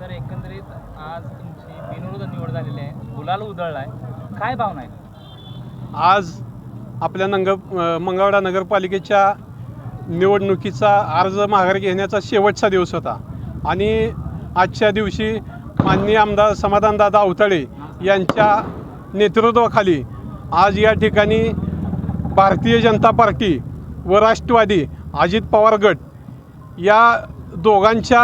तर एकंदरीत आज तुमची बिनविरोध निवड झालेली आहे. गुलाल उधळला आहे काय भावना आहे आज आपल्या नंग मंगळवाडा नगरपालिकेच्या निवडणुकीचा अर्ज माघार घेण्याचा शेवटचा दिवस होता. आणि आजच्या दिवशी माननीय आमदार समाधानदादा अवतळे यांच्या नेतृत्वाखाली आज या ठिकाणी भारतीय जनता पार्टी व राष्ट्रवादी अजित पवार गट या दोघांच्या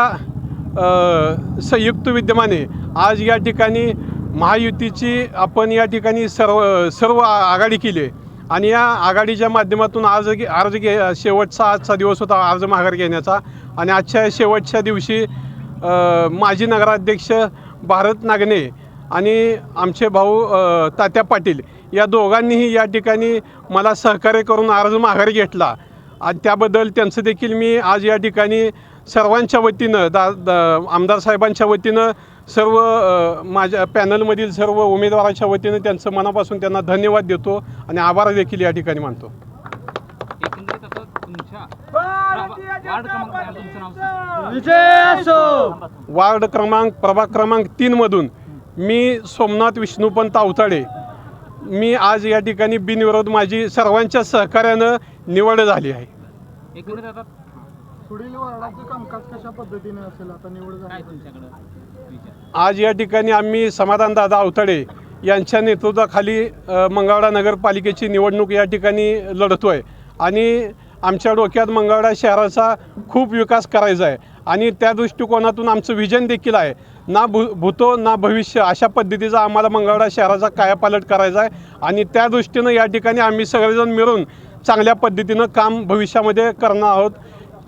संयुक्त विद्यमाने आज या ठिकाणी महायुतीची आपण या ठिकाणी सर्व सर्व आघाडी केली आहे. आणि या आघाडीच्या माध्यमातून आज घे- अर्ज घे शेवटचा आजचा दिवस होता अर्ज माघार घेण्याचा आणि आजच्या शेवटच्या दिवशी माजी नगराध्यक्ष भारत नागणे आणि आमचे भाऊ तात्या पाटील या दोघांनीही या ठिकाणी मला सहकार्य करून अर्ज माघार घेतला आणि त्याबद्दल त्यांचं देखील मी आज या ठिकाणी सर्वांच्या वतीनं दा, दा आमदार साहेबांच्या वतीनं सर्व माझ्या पॅनलमधील सर्व उमेदवारांच्या वतीनं त्यांचं मनापासून त्यांना धन्यवाद देतो आणि आभार देखील या ठिकाणी मानतो. वार्ड क्रमांक क्रमांक प्रभाग क्रमांक तीनमधून मी सोमनाथ विष्णुपंत आवताडे. मी आज या ठिकाणी बिनविरोध माझी सर्वांच्या सहकार्यानं निवड झाली आहे. एकंदरीत आता पुढील वार्डाचं कामकाज कशा पद्धतीने असेल? आता निवड झाली. आज या ठिकाणी आम्ही समाधानदादा अवतडे यांच्या नेतृत्वाखाली अ, मंगळवेढा नगरपालिकेची निवडणूक या ठिकाणी लढतोय. आणि आमच्या डोक्यात मंगळवेढा शहराचा खूप विकास करायचा आहे. आणि त्या दृष्टिकोनातून आमचं विजन देखील आहे. ना भू भूतो ना भविष्य अशा पद्धतीचा आम्हाला मंगळवेढा शहराचा कायापालट करायचा आहे. आणि त्या दृष्टीनं या ठिकाणी आम्ही सगळेजण मिळून चांगल्या पद्धतीनं काम भविष्यामध्ये करणार आहोत.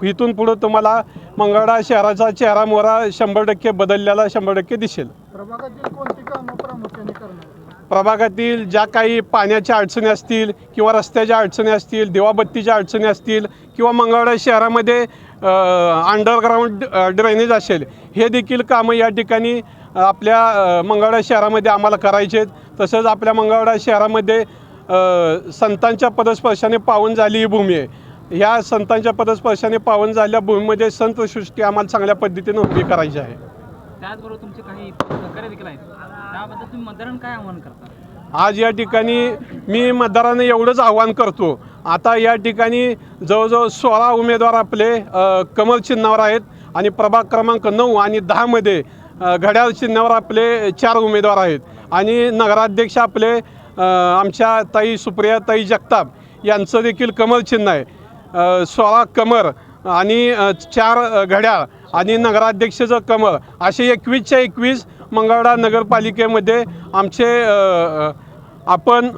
इथून पुढं तुम्हाला मंगळवेढा शहराचा चेहरा मोहरा शंभर टक्के बदललेला शंभर टक्के दिसेल. प्रभागातील कोणती कामं प्रामुख्याने करणार? प्रभागातील ज्या काही पाण्याच्या अडचणी असतील किंवा रस्त्याच्या अडचणी असतील दिवाबत्तीच्या अडचणी असतील किंवा मंगळवेढा शहरामध्ये अंडरग्राऊंड ड्रेनेज असेल हे देखील कामं या ठिकाणी आपल्या अ, मंगळवेढा शहरामध्ये आम्हाला करायचे आहेत. तसंच आपल्या मंगळवेढा शहरामध्ये संतांच्या पदस्पर्शाने पावन झाली ही भूमी आहे. ह्या संतांच्या पदस्पर्शाने पावन झालेल्या भूमीमध्ये संतसृष्टी आम्हाला चांगल्या पद्धतीनं उभी करायची आहे. त्याचबरोबर तुमचे काही सहकार्य देखील आहेत. त्याबद्दल तुम्ही मतदारांना काय आव्हान करता? आज या ठिकाणी मी मतदारांना एवढंच आव्हान करतो. आता या ठिकाणी जवळजवळ सोळा उमेदवार आपले कमल चिन्हावर आहेत आणि प्रभाग क्रमांक नऊ आणि दहामध्ये घड्याळ चिन्हावर आपले चार उमेदवार आहेत. आणि नगराध्यक्ष आपले आमच्या ताई सुप्रिया ताई जगताप यांचं देखील कमल चिन्ह आहे. सोळा कमर आणि चार घड्याळ आणि नगराध्यक्षाचं कमळ असे एकवीसच्या एकवीस मंगळवाडा नगरपालिकेमध्ये आमचे आपण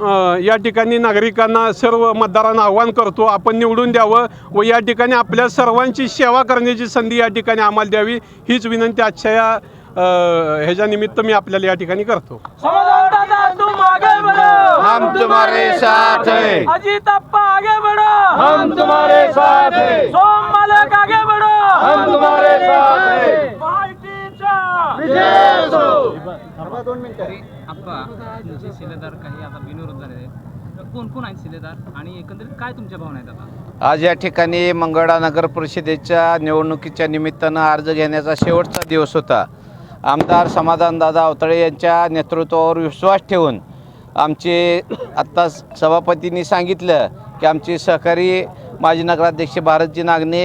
या ठिकाणी नागरिकांना सर्व मतदारांना आव्हान करतो आपण निवडून द्यावं व या ठिकाणी आपल्या सर्वांची सेवा करण्याची संधी या ठिकाणी आम्हाला द्यावी हीच विनंती आजच्या या ह्याच्या निमित्त मी आपल्याला या ठिकाणी करतो. तुम आगे बढ़ो। हम तुम्हारे साथ हैं। अजीत अप्पा आगे बढ़ो। हम तुम्हारे साथ हैं। सोम मालक आगे बढ़ो। हम तुम्हारे साथ हैं। पार्टीचा विजय असो तरी आप्पा तुमचे शिलेदार काही आता बिनविरोध झालेले आहेत. कोण कोण आहेत शिलेदार? आणि एकंदरीत काय तुमच्या भावना आहेत आता? आज या ठिकाणी मंगळा नगर परिषदेच्या निवडणुकीच्या निमित्तानं अर्ज घेण्याचा शेवटचा दिवस होता. आमदार समाधानदादा अवतळे यांच्या नेतृत्वावर विश्वास ठेवून आमचे आत्ता सभापतींनी सांगितलं की आमचे सहकारी माजी नगराध्यक्ष भारतजी नागने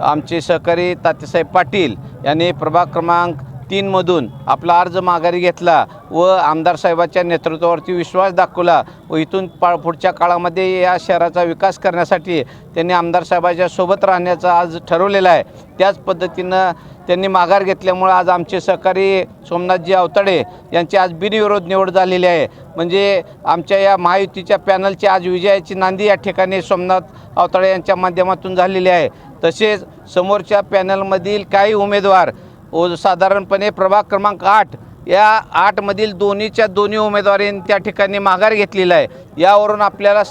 आमचे सहकारी तात्यासाहेब पाटील यांनी प्रभाग क्रमांक तीनमधून आपला अर्ज माघारी घेतला व आमदार साहेबाच्या नेतृत्वावरती विश्वास दाखवला व इथून पा पुढच्या काळामध्ये या शहराचा विकास करण्यासाठी त्यांनी आमदार साहेबाच्या सोबत राहण्याचं आज ठरवलेलं आहे. त्याच पद्धतीनं त्यांनी माघार घेतल्यामुळं आज आमचे सहकारी सोमनाथजी अवतडे यांची आज बिनविरोध निवड झालेली आहे. म्हणजे आमच्या या महायुतीच्या पॅनलची आज विजयाची नांदी या ठिकाणी सोमनाथ अवतडे यांच्या माध्यमातून झालेली आहे. तसेच समोरच्या पॅनलमधील काही उमेदवार व साधारणपणे प्रभाग क्रमांक आठ या आठमधील दोन्हीच्या दोन्ही उमेदवारींनी त्या ठिकाणी माघार घेतलेला आहे. यावरून आपल्याला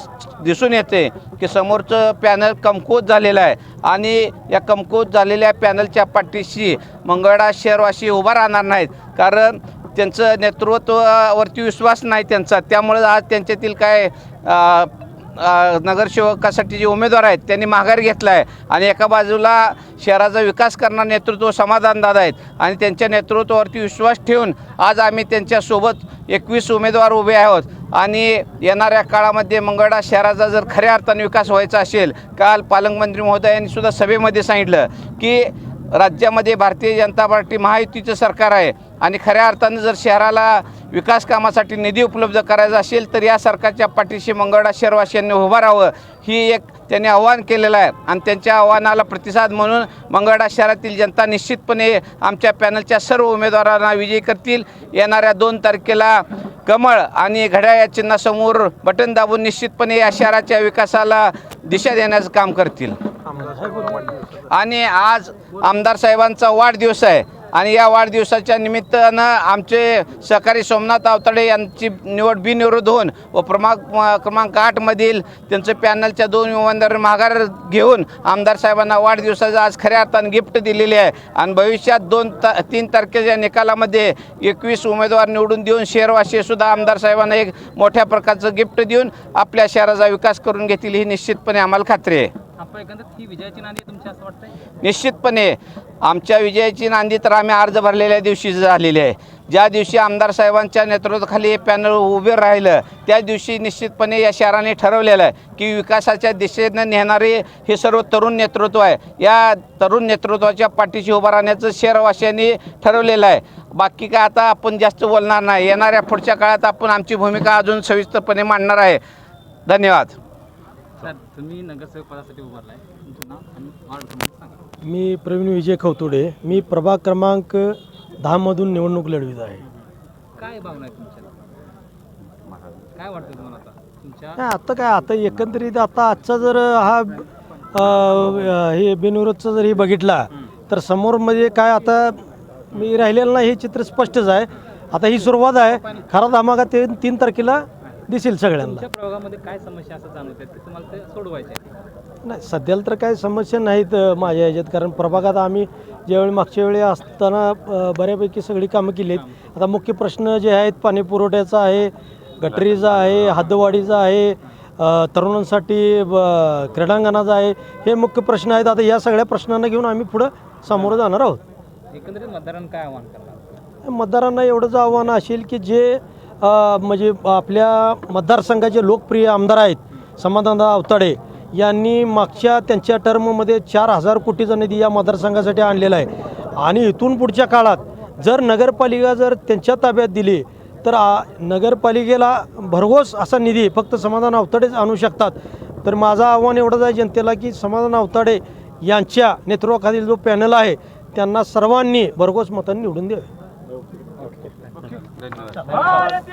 दिसून येते की समोरचं पॅनल कमकुवत झालेलं आहे. आणि या कमकुवत झालेल्या पॅनलच्या पाठीशी मंगळा शहरवासी उभा राहणार नाहीत. कारण त्यांचं नेतृत्वावरती विश्वास नाही त्यांचा. त्यामुळे आज त्यांच्यातील काय नगरसेवकासाठी जे उमेदवार आहेत त्यांनी माघार घेतला आहे आणि एका बाजूला शहराचा विकास करणारं नेतृत्व समाधानदादा आहेत. आणि त्यांच्या नेतृत्वावरती विश्वास ठेवून आज आम्ही त्यांच्यासोबत एकवीस उमेदवार उभे आहोत. आणि येणाऱ्या काळामध्ये मंगळा शहराचा जर खऱ्या अर्थाने विकास व्हायचा असेल काल पालकमंत्री महोदयांनी सुद्धा सभेमध्ये सांगितलं की राज्यामध्ये भारतीय जनता पार्टी महायुतीचं सरकार आहे आणि खऱ्या अर्थानं जर शहराला विकास कामासाठी निधी उपलब्ध करायचा असेल तर या सरकारच्या पाठीशी मंगळा शहरवासियांनी उभं राहावं ही एक त्यांनी आव्हान केलेलं आहे. आणि त्यांच्या आव्हानाला प्रतिसाद म्हणून मंगळा शहरातील जनता निश्चितपणे आमच्या पॅनलच्या सर्व उमेदवारांना विजयी करतील. येणाऱ्या दोन तारखेला कमळ आणि घड्याळ या चिन्हासमोर बटन दाबून निश्चितपणे या शहराच्या विकासाला दिशा देण्याचं काम करतील. आणि आज आमदार साहेबांचा वाढदिवस आहे. आणि या वाढदिवसाच्या निमित्तानं आमचे सहकारी सोमनाथ आवताडे यांची निवड बिनविरोध होऊन व क्रमांक क्रमांक आठमधील त्यांचं पॅनलच्या दोन उमेदवार माघार घेऊन आमदार साहेबांना वाढदिवसाचं आज खऱ्या अर्थानं गिफ्ट दिलेली आहे. आणि भविष्यात दोन ता तीन तारखेच्या निकालामध्ये एकवीस उमेदवार निवडून देऊन शहरवासीसुद्धा आमदार साहेबांना एक मोठ्या प्रकारचं गिफ्ट देऊन आपल्या शहराचा विकास करून घेतील ही निश्चितपणे आम्हाला खात्री आहे. ही विजयाची नांदी असं वाटतंय? निश्चितपणे. आमच्या विजयाची नांदी तर आम्ही अर्ज भरलेल्या दिवशी झालेली आहे. ज्या दिवशी आमदार साहेबांच्या नेतृत्वाखाली हे पॅनल उभे राहिलं त्या दिवशी निश्चितपणे या शहराने ठरवलेलं आहे की विकासाच्या दिशेनं नेणारे हे सर्व तरुण नेतृत्व आहे. या तरुण नेतृत्वाच्या पाठीशी उभं राहण्याचं शहरवासियांनी ठरवलेलं आहे. बाकी काय आता आपण जास्त बोलणार नाही. येणाऱ्या पुढच्या काळात आपण आमची भूमिका अजून सविस्तरपणे मांडणार आहे. धन्यवाद. सर तुम्ही नगरसेवक पदासाठी उभारलाय. तुमचं नाव आणि वार्ड क्रमांक सांगा. मी प्रवीण विजय खवतोडे. मी प्रभाग क्रमांक दहामधून निवडणूक लढवित आहे. काय भावना आहे तुमच्या काय वाटतं तुम्हाला आता? तुमच्या नाही आता काय आता एकंदरीत आता आजचा जर हा अ, हे बिनविरोधचा जर हे बघितला तर समोरमध्ये काय आता मी राहिलेलं नाही हे चित्र स्पष्टच आहे. आता ही सुरुवात आहे. खरा धमाका ते तीन तारखेला दिसेल सगळ्यांना. तुमच्या प्रभागामध्ये काय समस्या असं तुम्हाला ते सोडवायचे नाही सध्याला तर काही समस्या नाहीत अ, माझ्या ह्याच्यात कारण प्रभागात आम्ही ज्यावेळी मागच्या वेळी असताना अ, बऱ्यापैकी सगळी कामं केली आहेत आता मुख्य प्रश्न जे आहेत पाणी पुरवठ्याचा आहे गटरीचा आहे हद्दवाढीचा आहे अ, तरुणांसाठी ब- क्रीडांगणाचा आहे हे मुख्य प्रश्न आहेत. आता या सगळ्या प्रश्नांना घेऊन आम्ही पुढं सामोरं जाणार आहोत. एकंदरीत मतदारांना काय आव्हान करणार? मतदारांना एवढंच आव्हान असेल की जे म्हणजे आपल्या मतदारसंघाचे लोकप्रिय आमदार आहेत समाधानदा अवताडे यांनी मागच्या त्यांच्या टर्ममध्ये चार हजार कोटीचा निधी या मतदारसंघासाठी आणलेला आहे. आणि इथून पुढच्या काळात जर नगरपालिका जर त्यांच्या ताब्यात दिली तर आ, नगरपालिकेला भरघोस असा निधी फक्त समाधान अवताडेच आणू शकतात. तर माझं आव्हान एवढंच आहे जनतेला की समाधान अवताडे यांच्या नेतृत्वाखालील जो पॅनल आहे त्यांना सर्वांनी भरघोस मतांनी निवडून द्यावे.